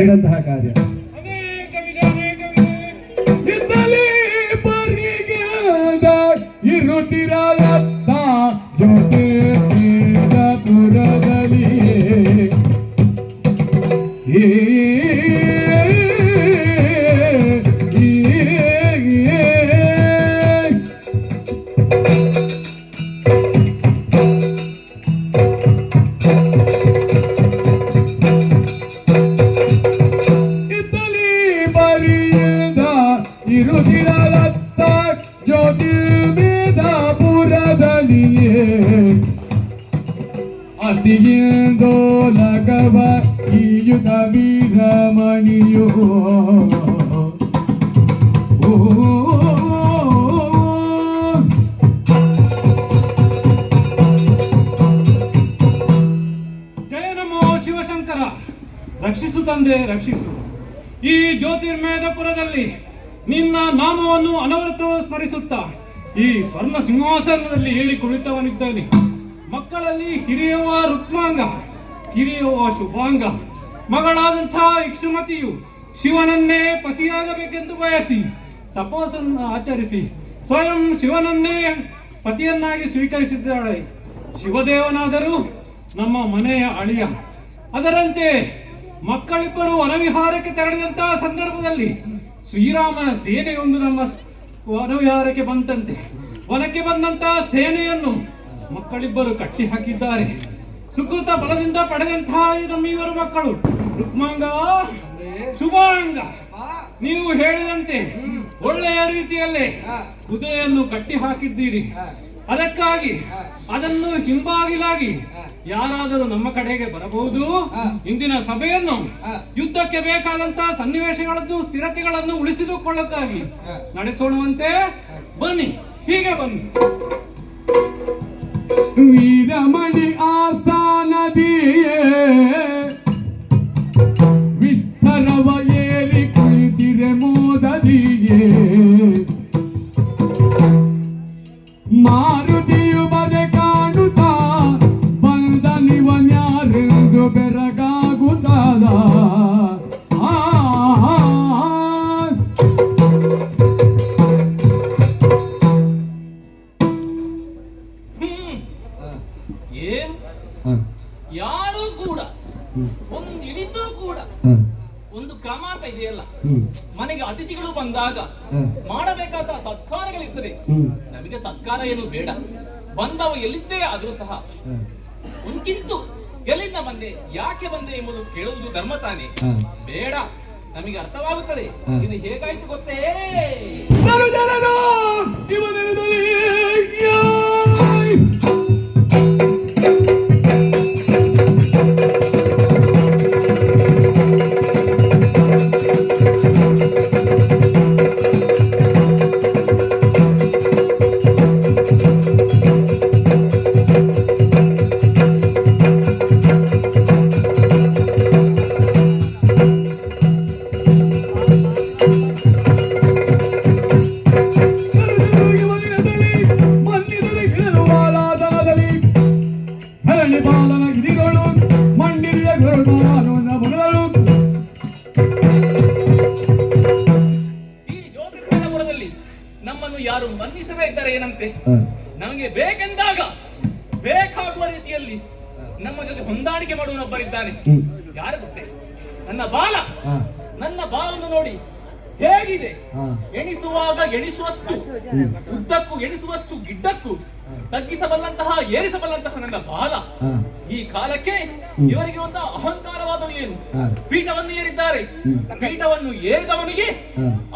ಮಾಡಿದಂತಹ ಕಾರ್ಯ. ಅನೇಕ ಇರುತ್ತಿರಲತ್ತ ಜ್ಯೋತಿ ಪುರದಲ್ಲಿಯೇ ಅತಿಯಿಂದೋ ಲಗವ ಈಯುತ ವೀರಮಣಿಯೋ ಶಿವಶಂಕರ. ರಕ್ಷಿಸು ತಂದೆ ರಕ್ಷಿಸು. ಈ ಜ್ಯೋತಿರ್ಮೇಧಪುರದಲ್ಲಿ ನಿನ್ನ ನಾಮವನ್ನು ಅನವರತ ಸ್ಮರಿಸುತ್ತಾ ಈ ಸ್ವರ್ಣ ಸಿಂಹಾಸನದಲ್ಲಿ ಏರಿ ಕುಳಿತವನಿದ್ದಾನೆ. ಮಕ್ಕಳಲ್ಲಿ ಹಿರಿಯವ ರುಕ್ಮಾಂಗ, ಕಿರಿಯವ ಶುಭಾಂಗ, ಮಗಳಾದಂಥ ಇಕ್ಷುಮತಿಯು ಶಿವನನ್ನೇ ಪತಿಯಾಗಬೇಕೆಂದು ಬಯಸಿ ತಪಸ್ಸನ್ನು ಆಚರಿಸಿ ಸ್ವಯಂ ಶಿವನನ್ನೇ ಪತಿಯನ್ನಾಗಿ ಸ್ವೀಕರಿಸಿದ್ದಾಳೆ. ಶಿವದೇವನಾದರೂ ನಮ್ಮ ಮನೆಯ ಅಳಿಯ. ಅದರಂತೆ ಮಕ್ಕಳಿಬ್ಬರು ವನವಿಹಾರಕ್ಕೆ ತೆರಳಿದಂತಹ ಸಂದರ್ಭದಲ್ಲಿ ಶ್ರೀರಾಮನ ಸೇನೆಯೊಂದು ನಮ್ಮ ವನವಿಹಾರಕ್ಕೆ ಬಂತಂತೆ. ವನಕ್ಕೆ ಬಂದಂತಹ ಸೇನೆಯನ್ನು ಮಕ್ಕಳಿಬ್ಬರು ಕಟ್ಟಿ ಹಾಕಿದ್ದಾರೆ. ಸುಕೃತ ಬಲದಿಂದ ಪಡೆದಂತಹ ನಮ್ಮ ಇವರು ಮಕ್ಕಳು. ರುಕ್ಮಾಂಗ ಶುಭಾಂಗ. ನೀವು ಹೇಳಿದಂತೆ ಒಳ್ಳೆಯ ರೀತಿಯಲ್ಲೇ ಕುದುರೆಯನ್ನು ಕಟ್ಟಿ ಹಾಕಿದ್ದೀರಿ. ಅದಕ್ಕಾಗಿ ಅದನ್ನು ಹಿಂಬಾಗಿಲಾಗಿ ಯಾರಾದರೂ ನಮ್ಮ ಕಡೆಗೆ ಬರಬಹುದು. ಇಂದಿನ ಸಭೆಯನ್ನು ಯುದ್ಧಕ್ಕೆ ಬೇಕಾದಂತಹ ಸನ್ನಿವೇಶಗಳನ್ನು ಸ್ಥಿರತೆಗಳನ್ನು ಉಳಿಸಿದುಕೊಳ್ಳಕ್ಕಾಗಿ ನಡೆಸೋಣವಂತೆ ಬನ್ನಿ ಹೀಗೆ ಬನ್ನಿ. ವೀರಮಣಿ ಆಸ್ಥಾನದಿಯೇ ವಿಸ್ತರವ ಮಾಡಬೇಕಾದ ಸತ್ಕಾರಗಳಿರ್ತದೆ ನಮಗೆ ಸತ್ಕಾರ ಏನು ಬೇಡ. ಬಂದವ ಎಲ್ಲಿದ್ದೇ ಆದ್ರೂ ಸಹ. ಮುಂಚಿತ್ತು ಎಲ್ಲಿಂದ ಬಂದೆ ಯಾಕೆ ಬಂದೆ ಎಂಬುದು ಕೇಳುವುದು ಧರ್ಮ ತಾನೆ. ಬೇಡ. ನಮಗೆ ಅರ್ಥವಾಗುತ್ತದೆ. ಇದು ಹೇಗಾಯ್ತು ಗೊತ್ತೇ? ನಮ್ಮ ಜೊತೆ ಹೊಂದಾಣಿಕೆ ಮಾಡುವನೊಬ್ಬರಿದ್ದಾನೆ ಯಾರು ಗೊತ್ತೇ? ನನ್ನ ಬಾಲ. ನನ್ನ ಬಾಲನ್ನು ನೋಡಿ ಹೇಗಿದೆ? ಎಣಿಸುವಾಗ ಎಣಿಸುವಷ್ಟು ಉದ್ದಕ್ಕೂ ಎಣಿಸುವಷ್ಟು ಗಿಡ್ಡಕ್ಕೂ ತಗ್ಗಿಸಬಲ್ಲಂತಹ ಏರಿಸಬಲ್ಲಂತಹ ನನ್ನ ಬಾಲ. ಈ ಕಾಲಕ್ಕೆ ಇವರಿಗಿರುವಂತಹ ಅಹಂಕಾರವಾದವು ಏನು? ಪೀಠವನ್ನು ಏರಿದ್ದಾರೆ. ಪೀಠವನ್ನು ಏರಿದವನಿಗೆ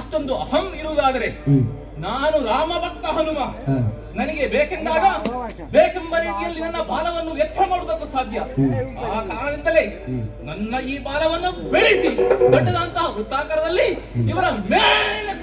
ಅಷ್ಟೊಂದು ಅಹಂ ಇರುವುದಾದರೆ ನಾನು ರಾಮ ಭಕ್ತ ಹನುಮ ನನಗೆ ಬೇಕೆಂದಾಗ ಬೇಕೆಂಬ ರೀತಿಯಲ್ಲಿ ನನ್ನ ಬಾಲವನ್ನು ಎತ್ತರ ಮಾಡುವುದಕ್ಕೂ ಸಾಧ್ಯ. ಆ ಕಾರಣದಿಂದಲೇ ನನ್ನ ಈ ಬಾಲವನ್ನು ಬೆಳೆಸಿ ದೊಡ್ಡದಂತಹ ವೃತ್ತಾಕಾರದಲ್ಲಿ ಇವರ ಮೇಲೆ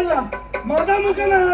ಅಲ್ಲ ಮದಮುಖನ ಹಾಗೆ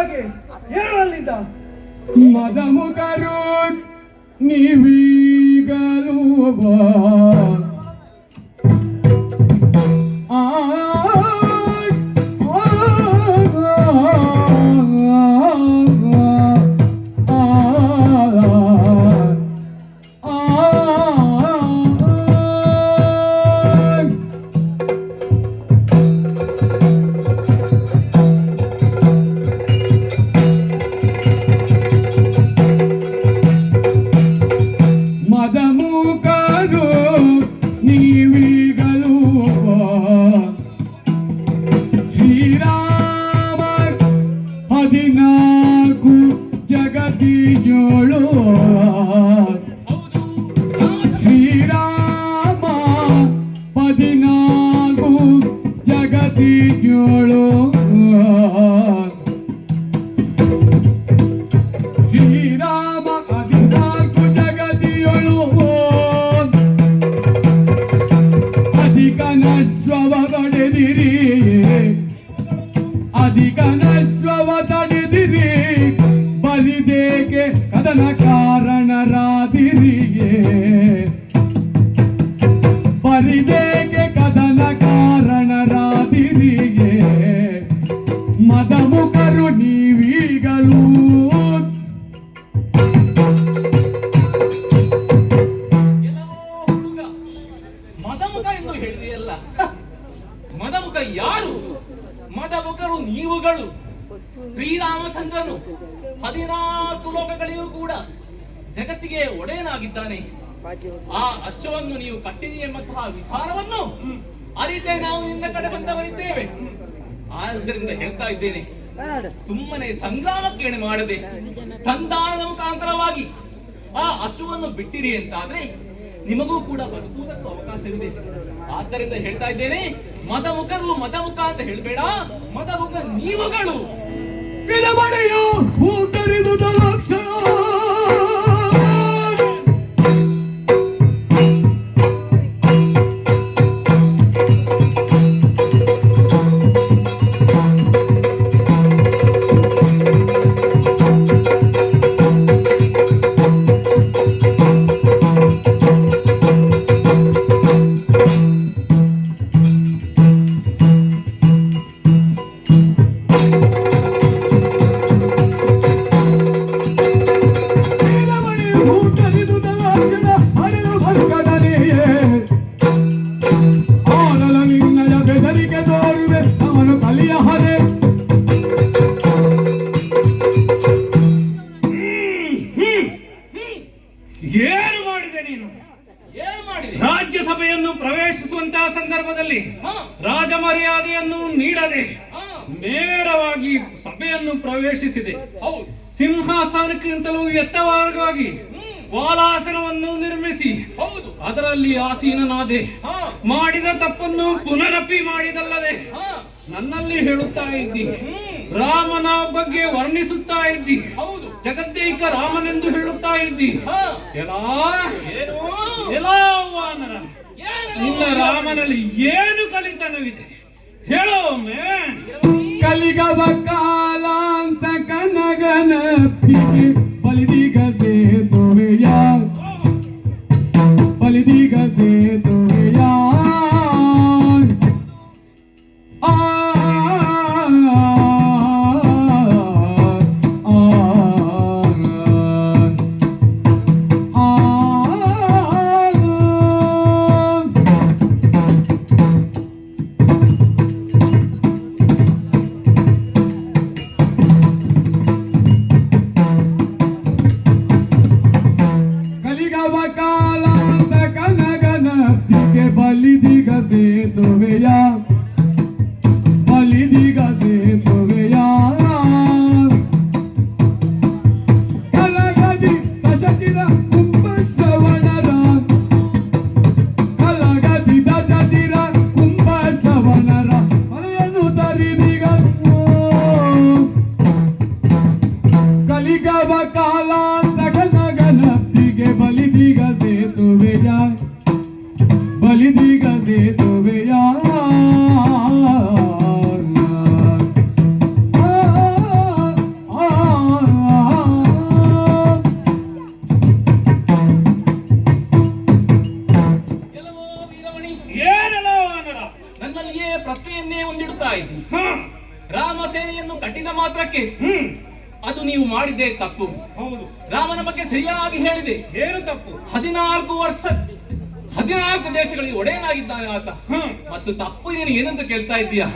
দিজয় ಬಲಿದೇಕೆ ಕದನ ಕಾರಣರಾದಿರಿಗೆ ಬಲಿದೇಕೆ ಒಡೆಯನಾಗಿದ್ದಾನೆ ಆ ಅಶ್ವವನ್ನು ನೀವು ಕಟ್ಟಿದಿ ಎಂಬಂತಹ ವಿಚಾರವನ್ನು ಅರಿತೆ ನಾವು ನಿನ್ನ ಕಡೆ ಬಂದವರಿದ್ದೇವೆ. ಆದ್ದರಿಂದ ಹೇಳ್ತಾ ಇದ್ದೇನೆ ಸುಮ್ಮನೆ ಸಂಗ್ರಾಮಕ್ಕೆ ಮಾಡದೆ ಸಂತಾನದ ಮುಖಾಂತರವಾಗಿ ಆ ಅಶ್ವವನ್ನು ಬಿಟ್ಟಿರಿ ಅಂತಾದ್ರೆ ನಿಮಗೂ ಕೂಡ ಬದುಕುವುದಕ್ಕೂ ಇದೆ ಆದ್ದರಿಂದ ಹೇಳ್ತಾ ಇದ್ದೇನೆ ಮದಮುಖರು ಮದಮುಖ ಅಂತ ಹೇಳ್ಬೇಡ ಮದಮುಖ ನೀವುಗಳು. ವಿರಮಣೆಯು ಪ್ರವೇಶಿಸಿದೆ ಹೌದು. ಸಿಂಹಾಸನಕ್ಕಿಂತಲೂ ಎತ್ತವಾರವಾಗಿ ವಾಲಾಸನವನ್ನು ನಿರ್ಮಿಸಿ ಹೌದು. ಅದರಲ್ಲಿ ಆಸೀನನಾದೆ ಹಾ, ಮಾಡಿದ ತಪ್ಪನ್ನು ಪುನರಪಿ ಮಾಡಿದಲ್ಲದೆ ಹಾ, ನನ್ನಲ್ಲಿ ಹೇಳುತ್ತಾ ಇದ್ದಿ. ರಾಮನ ಬಗ್ಗೆ ವರ್ಣಿಸುತ್ತಾ ಇದ್ದಿ. ಹೌದು. ಜಗತ್ತೈಕ ರಾಮನೆಂದು ಹೇಳುತ್ತಾ ಇದ್ದಿ. ಹಾ, ಎಲ್ಲಾ? ಏನು? ಎಲ್ಲಾ ವಾನರ ನಿನ್ನ ರಾಮನಲ್ಲಿ ಏನು ಕಲಿತನವಿದೆ? ಹೇಳೋ ಕಲಿಗವ ಕಾಲಾಂತ happy ಸೇನೆಯನ್ನು ಕಟ್ಟಿದ ಮಾತ್ರಕ್ಕೆ ಹ್ಮ್. ಅದು ನೀವು ಮಾಡಿದ್ದೇ ತಪ್ಪು. ಹೌದು. ರಾಮನ ಬಗ್ಗೆ ಸರಿಯಾಗಿ ಹೇಳಿದೆ. ಏನು ತಪ್ಪು? ಹದಿನಾಲ್ಕು ವರ್ಷ ಹದಿನಾಲ್ಕು ದೇಶಗಳಿಗೆ ಒಡೆಯನಾಗಿದ್ದಾನೆ ಆತ. ಮತ್ತು ತಪ್ಪು ನೀನು ಏನಂತ ಕೇಳ್ತಾ ಇದ್ದೀಯಾ?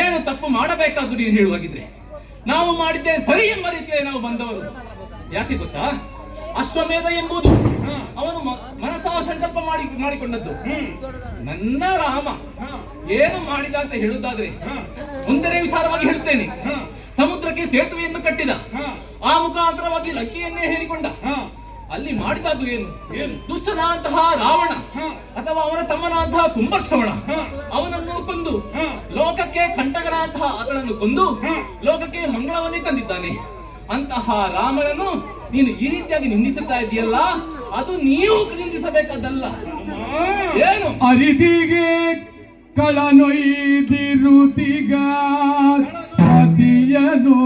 ಏನು ತಪ್ಪು ಮಾಡಬೇಕಾದ್ದು ನೀನು ಹೇಳುವಾಗಿದ್ರೆ? ನಾವು ಮಾಡಿದ್ದೆ ಸರಿ ಎಂಬ ರೀತಿಯಲ್ಲಿ ನಾವು ಬಂದವರು. ಯಾಕೆ ಗೊತ್ತಾ? ಅಶ್ವಮೇಧ ಎಂಬುದು ಅವನು ಮ- ಮನಸಾ ಸಂಕಲ್ಪ ಮಾಡಿ ಮಾಡಿಕೊಂಡದ್ದು. ನನ್ನ ರಾಮ ಏನು ಮಾಡಿದ ಅಂತ ಹೇಳುವುದಾದ್ರೆ ಒಂದನೇ ವಿಚಾರವಾಗಿ ಹೇಳುತ್ತೇನೆ. ಸಮುದ್ರಕ್ಕೆ ಸೇತುವೆಯನ್ನು ಕಟ್ಟಿದ. ಆ ಮುಖಾಂತರವಾಗಿ ಲಕ್ಕಿಯನ್ನೇ ಹೇಳಿಕೊಂಡ. ಅಲ್ಲಿ ಮಾಡಿದದ್ದು ಏನು? ಏನು? ದುಷ್ಟನಾದಂತಹ ರಾವಣ ಅಥವಾ ಅವನ ತಮ್ಮನಾದಂತಹ ಕುಂಭಶ್ರವಣ. ಅವನನ್ನು ಕೊಂದು. ಲೋಕಕ್ಕೆ ಕಂಟಕನಾದಂತಹ ಆತನನ್ನು ಕೊಂದು. ಲೋಕಕ್ಕೆ ಮಂಗಳವನ್ನೇ ತಂದಿದ್ದಾನೆ. ಅಂತಹ ರಾಮನನ್ನು ನೀನು ಈ ರೀತಿಯಾಗಿ ನಿಂದಿಸುತ್ತಾ ಇದೆಯಲ್ಲ? ಅದು ನೀವು ನಿಂದಿಸಬೇಕಾದಲ್ಲ. ಏನು? ಅರಿದಿಗೆ ಕಳನೊಯ್ದಿರುತಿಗ ಪತಿಯನು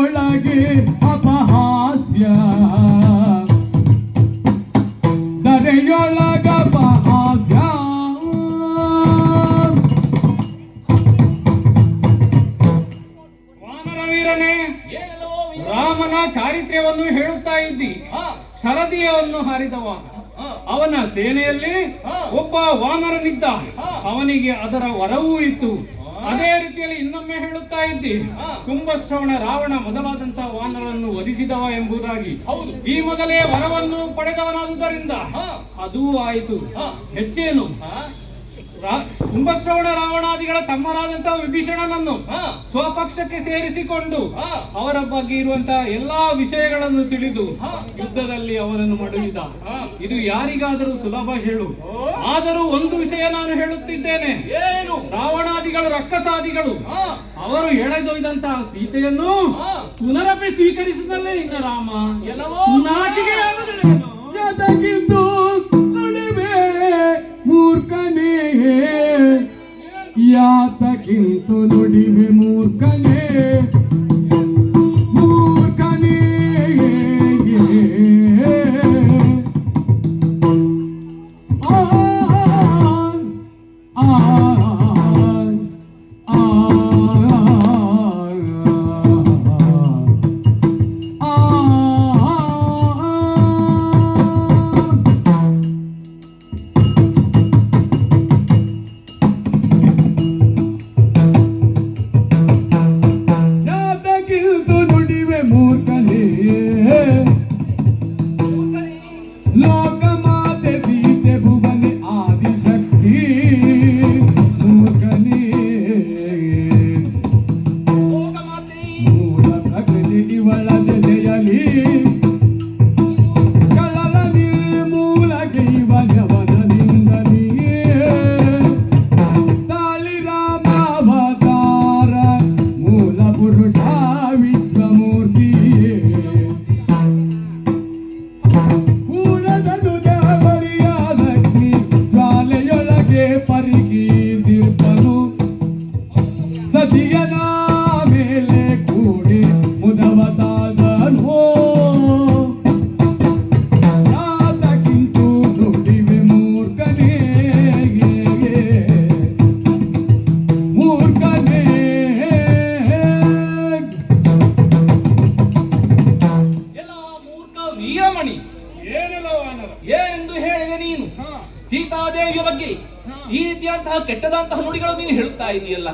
ಅರೆಯೊಳಗೆ ಅಪಹಾಸ್ಯ ದರೆಯೊಳಗ ಅಪಹಾಸ್ಯ ವಾನರ ವೀರನೇ ರಾಮನ ಚಾರಿತ್ರ್ಯವನ್ನು ಹೇಳುತ್ತಾ ಇದ್ದಿ ಹ, ಸರದಿಯನ್ನು ಹಾರಿದವ ಅವನ ಸೇನೆಯಲ್ಲಿ. ಒಬ್ಬ ವಾನರನಿದ್ದ. ಅವನಿಗೆ ಅದರ ವರವೂ ಇತ್ತು ಅದೇ ರೀತಿಯಲ್ಲಿ ಇನ್ನೊಮ್ಮೆ ಹೇಳುತ್ತಾ ಇದ್ದಿ. ಕುಂಭಶ್ರವಣ ರಾವಣ ಮೊದಲಾದಂತಹ ವಾನರನ್ನು ವಧಿಸಿದವ ಎಂಬುದಾಗಿ. ಹೌದು. ಈ ಮೊದಲೇ ವರವನ್ನು ಪಡೆದವನಾದುದರಿಂದ ಅದೂ ಆಯಿತು. ಹೆಚ್ಚೇನು? ಕುಂಭಶ್ರವಣ ರಾವಣಾದಿಗಳ ತಮ್ಮನಾದಂತಹ ವಿಭೀಷಣನನ್ನು ಸ್ವಪಕ್ಷಕ್ಕೆ ಸೇರಿಸಿಕೊಂಡು ಅವರ ಬಗ್ಗೆ ಇರುವಂತಹ ಎಲ್ಲಾ ವಿಷಯಗಳನ್ನು ತಿಳಿದು. ಯುದ್ಧದಲ್ಲಿ ಅವರನ್ನು ಮಡುವಿದ ಇದು ಯಾರಿಗಾದರೂ ಸುಲಭ ಹೇಳು. ಆದರೂ ಒಂದು ವಿಷಯ ನಾನು ಹೇಳುತ್ತಿದ್ದೇನೆ. ಏನು? ರಾವಣಾದಿಗಳು ರಕ್ತಸಾದಿಗಳು. ಅವರು ಎಳೆದೊಯ್ದಂತಹ ಸೀತೆಯನ್ನು. ಪುನರಪಿ ಸ್ವೀಕರಿಸಿದಲ್ಲೇ ಇನ್ನ ರಾಮ ಎಲ್ಲವೋ? ನಾಚಿಕೆಯಾಗುವುದಿಲ್ಲೇನೋ? చింతునుడి విమూర్ఖనే ಸೀತಾದೇವಿಯ ಬಗ್ಗೆ. ಈ ರೀತಿಯಂತಹ ಕೆಟ್ಟದಂತಹ ನುಡಿಗಳು ನೀನು ಹೇಳುತ್ತಾ ಇದೆಯಲ್ಲ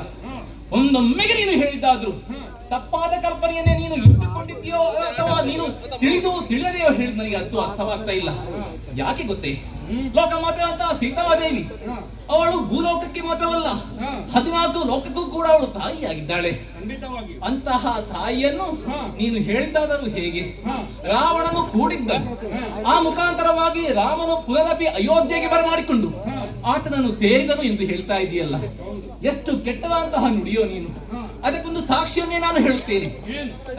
ಒಂದೊಮ್ಮೆಗೆ ನೀನು ಹೇಳಿದ್ದಾದ್ರು ತಪ್ಪಾದ ಕಲ್ಪನೆಯನ್ನೇ ನೀನು ಇಟ್ಟುಕೊಂಡಿದ್ದೀಯೋ ಅಥವಾ ನೀನು ತಿಳಿದು ತಿಳಿಯದೆಯೋ ಹೇಳಿದ್ ನನಗೆ ಅದು ಅರ್ಥವಾಗ್ತಾ ಇಲ್ಲ ಯಾಕೆ ಗೊತ್ತೇ ಲೋಕಮಾತೆ ಅಂತ ಸೀತಾದೇವಿ. ಅವಳು ಭೂಲೋಕಕ್ಕೆ ಮಾತ್ರವಲ್ಲ. ಹದಿನಾಲ್ಕು ಲೋಕಕ್ಕೂ ಕೂಡ ಅವಳು ತಾಯಿಯಾಗಿದ್ದಾಳೆ. ಖಂಡಿತವಾಗಿ ಅಂತಹ ತಾಯಿಯನ್ನು. ನೀನು ಹೇಳಿದ್ದಾದರೂ ಹೇಗೆ? ರಾವಣನು ಕೂಡಿದ್ದ. ಆ ಮುಖಾಂತರವಾಗಿ ರಾಮನು ಪುನರಪಿ ಅಯೋಧ್ಯೆಗೆ ಬರಮಾಡಿಕೊಂಡು ಆತನನ್ನು ಸೇರಿದನು ಎಂದು ಹೇಳ್ತಾ ಇದೆಯಲ್ಲ. ಎಷ್ಟು ಕೆಟ್ಟದಂತಹ ನುಡಿಯೋ ನೀನು. ಅದಕ್ಕೊಂದು ಸಾಕ್ಷಿಯನ್ನೇ ನಾನು ಹೇಳುತ್ತೇನೆ.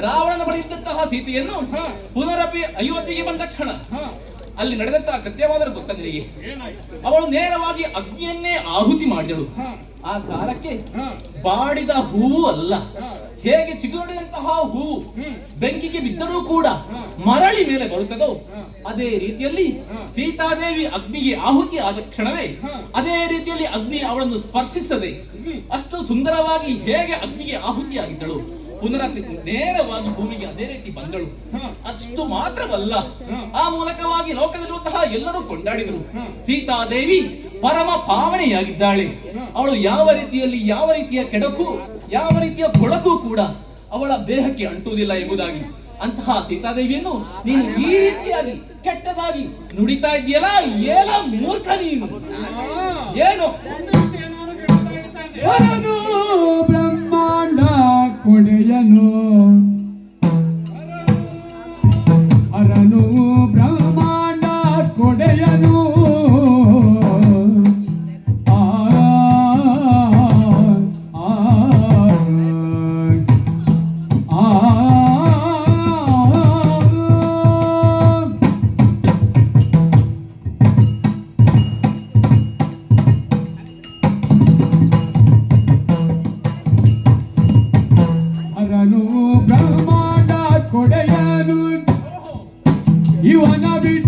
ರಾವಣನ ಬಳಿ ಇದ್ದಂತಹ ಸೀತೆಯನ್ನು ಪುನರಪಿ ಅಯೋಧ್ಯೆಗೆ ಬಂದ ಕ್ಷಣ ಅಲ್ಲಿ ನಡೆದಂತಹ ಕೃತ್ಯವಾದರೂ ಗೊತ್ತ ಅವಳು ನೇರವಾಗಿ ಅಗ್ನಿಯನ್ನೇ ಆಹುತಿ ಮಾಡಿದಳು. ಆ ಕಾಲಕ್ಕೆ ಬಾಡಿದ ಹೂವು ಅಲ್ಲ. ಹೇಗೆ ಚಿಗುರಡಿದಂತಹ ಹೂವು ಬೆಂಕಿಗೆ ಬಿದ್ದರೂ ಕೂಡ ಮರಳಿ ಮೇಲೆ ಬರುತ್ತದೋ, ಅದೇ ರೀತಿಯಲ್ಲಿ ಹಾ. ಸೀತಾದೇವಿ ಅಗ್ನಿಗೆ ಆಹುತಿ ಆದ ಕ್ಷಣವೇ ಅದೇ ರೀತಿಯಲ್ಲಿ ಅಗ್ನಿ ಅವಳನ್ನು ಸ್ಪರ್ಶಿಸದೆ ಅಷ್ಟು ಸುಂದರವಾಗಿ ಹೇಗೆ ಅಗ್ನಿಗೆ ಆಹುತಿಯಾಗಿದ್ದಳು. ಪುನರಪಿ ನೇರವಾಗಿ ಭೂಮಿಗೆ ಅದೇ ರೀತಿ ಬಂದಳು. ಅಷ್ಟು ಮಾತ್ರವಲ್ಲ. ಆ ಮೂಲಕವಾಗಿ ಲೋಕದಲ್ಲಿರುವಂತಹ ಎಲ್ಲರೂ ಕೊಂಡಾಡಿದರು. ಸೀತಾದೇವಿ ಪರಮ ಪಾವನೆಯಾಗಿದ್ದಾಳೆ. ಅವಳು ಯಾವ ರೀತಿಯಲ್ಲಿ ಯಾವ ರೀತಿಯ ಕೆಡಕು ಯಾವ ರೀತಿಯ ಕೊಳಕು ಕೂಡ ಅವಳ ದೇಹಕ್ಕೆ ಅಂಟುವುದಿಲ್ಲ ಎಂಬುದಾಗಿ. ಅಂತಹ ಸೀತಾದೇವಿಯನ್ನು ನೀನು ಈ ರೀತಿಯಾಗಿ ಕೆಟ್ಟದಾಗಿ ನುಡಿತಾ ಇದೆಯಲ್ಲ ಏಲ ಮೂರ್ಖ ನೀನು. ಏನು? You wanna be.